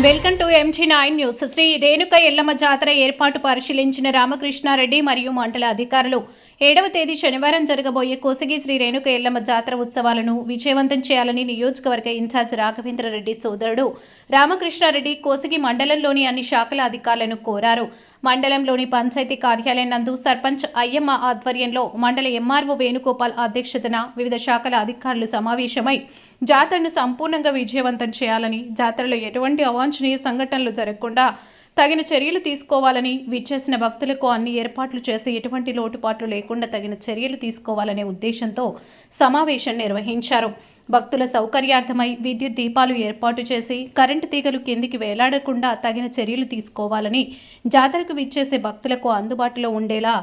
Welcome to MG nine news Shri Renuka Yellamma జాతర ఏర్పాటు పరిశీలించిన రామకృష్ణారెడ్డి మరియు మండల అధికారులు ఏడవ తేదీ శనివారం జరగబోయే కోసగి శ్రీ రేణుక ఎల్లమ్మ జాతర ఉత్సవాలను విజయవంతం చేయాలని నియోజకవర్గ ఇన్ఛార్జ్ రాఘవేంద్రరెడ్డి సోదరుడు రామకృష్ణారెడ్డి కోసగి మండలంలోని అన్ని శాఖల అధికారులను కోరారు. మండలంలోని పంచాయతీ కార్యాలయం నందు సర్పంచ్ అయ్యమ్మ ఆధ్వర్యంలో మండల ఎంఆర్ఓ వేణుగోపాల్ అధ్యక్షతన వివిధ శాఖల అధికారులు సమావేశమై జాతరను సంపూర్ణంగా విజయవంతం చేయాలని జాతరలో ఎటువంటి అవాంఛనీయ సంఘటనలు జరగకుండా తగిన చర్యలు తీసుకోవాలని విచ్చేసిన భక్తులకు అన్ని ఏర్పాట్లు చేసి ఎటువంటి లోటుపాట్లు లేకుండా తగిన చర్యలు తీసుకోవాలనే ఉద్దేశంతో సమావేశం నిర్వహించారు. భక్తుల సౌకర్యార్థమై విద్యుత్ దీపాలు ఏర్పాటు చేసి కరెంటు తీగలు కిందికి వేలాడకుండా తగిన చర్యలు తీసుకోవాలని జాతరకు విచ్చేసే భక్తులకు అందుబాటులో ఉండేలా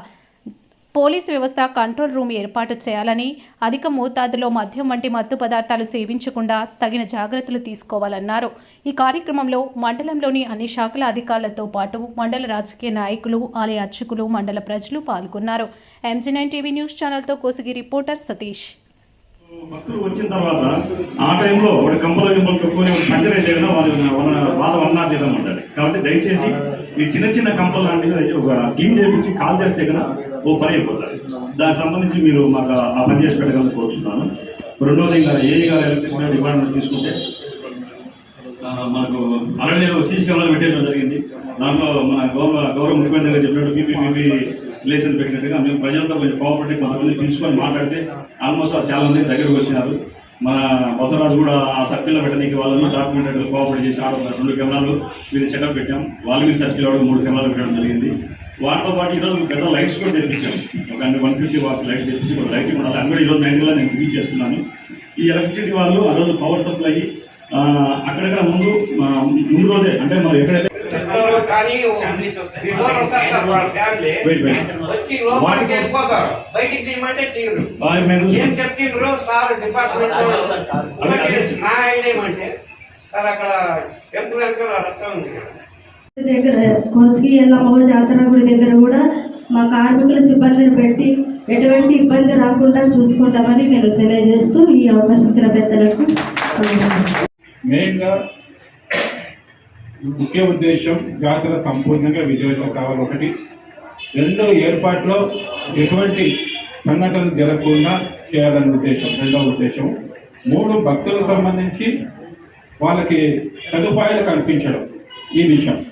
పోలీస్ వ్యవస్థ కంట్రోల్ రూమ్ ఏర్పాటు చేయాలని అధిక మోతాదులో మద్యం వంటి మత్తు పదార్థాలు సేవించకుండా తగిన జాగ్రత్తలు తీసుకోవాలన్నారు. ఈ కార్యక్రమంలో మండలంలోని అన్ని శాఖల అధికారులతో పాటు మండల రాజకీయ నాయకులు ఆలయ అర్చకులు మండల ప్రజలు పాల్గొన్నారు. ఎంజీ నైన్ టీవీ న్యూస్ ఛానల్తో కోసిగి రిపోర్టర్ సతీష్. భక్తులు వచ్చిన తర్వాత ఆ టైంలో ఒక కంపలో గింపలు తొక్కుని ఒక పంచర్ అయితే కదా వాళ్ళు వాళ్ళ బాధ వన్నా ఉంటుంది కాబట్టి దయచేసి ఈ చిన్న చిన్న కంపలు లాంటివి ఒక క్లీన్ చేయించి కాల్ చేస్తే కదా ఓ పని అయిపోతుంది దానికి సంబంధించి మీరు మాకు ఆ పని చేసి పెట్టగలని కోరుతున్నాను రెండోది ఇంకా ఏ గారు ఎలక్ట్రిసిటీ డిపార్ట్మెంట్ తీసుకుంటే మనకు ఆల్రెడీ సీసీ కెమెరాలు పెట్టేయడం జరిగింది. దాంట్లో మన గౌరవ గౌరవ ముఖ్యమంత్రి గారు చెప్పినట్టు పీపీపీ రిలేషన్ పెట్టినట్టుగా మేము ప్రజలతో కొంచెం కోఆపరేటివ్ కొంతమంది పిలుచుకొని మాట్లాడితే ఆల్మోస్ట్ చాలా మంది దగ్గరకు వచ్చినారు. మన బసవరాజు కూడా ఆ సర్కిల్లో పెట్టడానికి వాళ్ళని డాక్యుమెంట్ కోఆపరేట్ చేసి ఆడ రెండు కెమెరాలు మీరు సెటప్ పెట్టాం. వాల్మీకి సర్కిల్ కూడా మూడు కెమెరాలు పెట్టడం జరిగింది. వాటితో పాటు ఈరోజు పెద్ద లైట్స్ కూడా తెప్పించాం ఒక వన్ ఫిఫ్టీ వాట్స్ లైట్ తెప్పించి ఒక లైట్ ఉండాలి అది కూడా ఈరోజు నైన్ నేను యూజ్ చేస్తున్నాను. ఈ ఎలక్ట్రిసిటీ వాళ్ళు ఆ రోజు పవర్ సప్లై అక్కడక్కడ ముందు ముందు రోజే అంటే మరి ఎక్కడైతే చెప్తారు కానీ బిఫోర్ వస్తారు సార్ వాళ్ళ ఫ్యామిలీ Wait, wait. వచ్చి లోపలికి వెళ్ళిపోతారు బయటికి తీయమంటే తీయరు ఆ, మేము ఏం చూసాం. చెప్తుండ్రు సార్ డిపార్ట్మెంట్ అదే, అదే. నా ఐడియా ఏమంటే సార్ అక్కడ టెంపుల్ వెనకాల రసం ఉంది కదా దగ్గర కోసికి ఎల్లమ్మ జాతర గుడి దగ్గర కూడా మా కార్మికుల సిబ్బందిని పెట్టి ఎటువంటి ఇబ్బంది రాకుండా చూసుకుంటామని నేను తెలియజేస్తూ ఈ అవకాశం ఇచ్చిన పెద్దలకు వందనాలు. మెయిన్గా ముఖ్య ఉద్దేశం జాతర సంపూర్ణంగా విజయవంతం కావాలి. ఒకటి రెండో ఏర్పాట్లో ఎటువంటి సంఘటనలు జరగకుండా చేయాలనే ఉద్దేశం రెండో ఉద్దేశం. మూడు భక్తులకు సంబంధించి వాళ్ళకి సదుపాయాలు కల్పించడం. ఈ విషయం.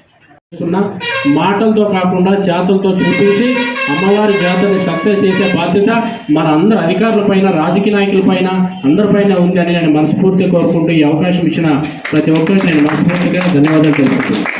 మాటలతో కాకుండా జాతులతో చూపించి అమ్మవారి జాతరని సక్సెస్ చేసే బాధ్యత మన అందరు అధికారులపైన రాజకీయ నాయకులపైన అందరిపైన ఉంది అని నేను మనస్ఫూర్తిగా కోరుకుంటూ ఈ అవకాశం ఇచ్చిన ప్రతి ఒక్కరికి నేను మనస్ఫూర్తిగా ధన్యవాదాలు తెలుపుతున్నాను.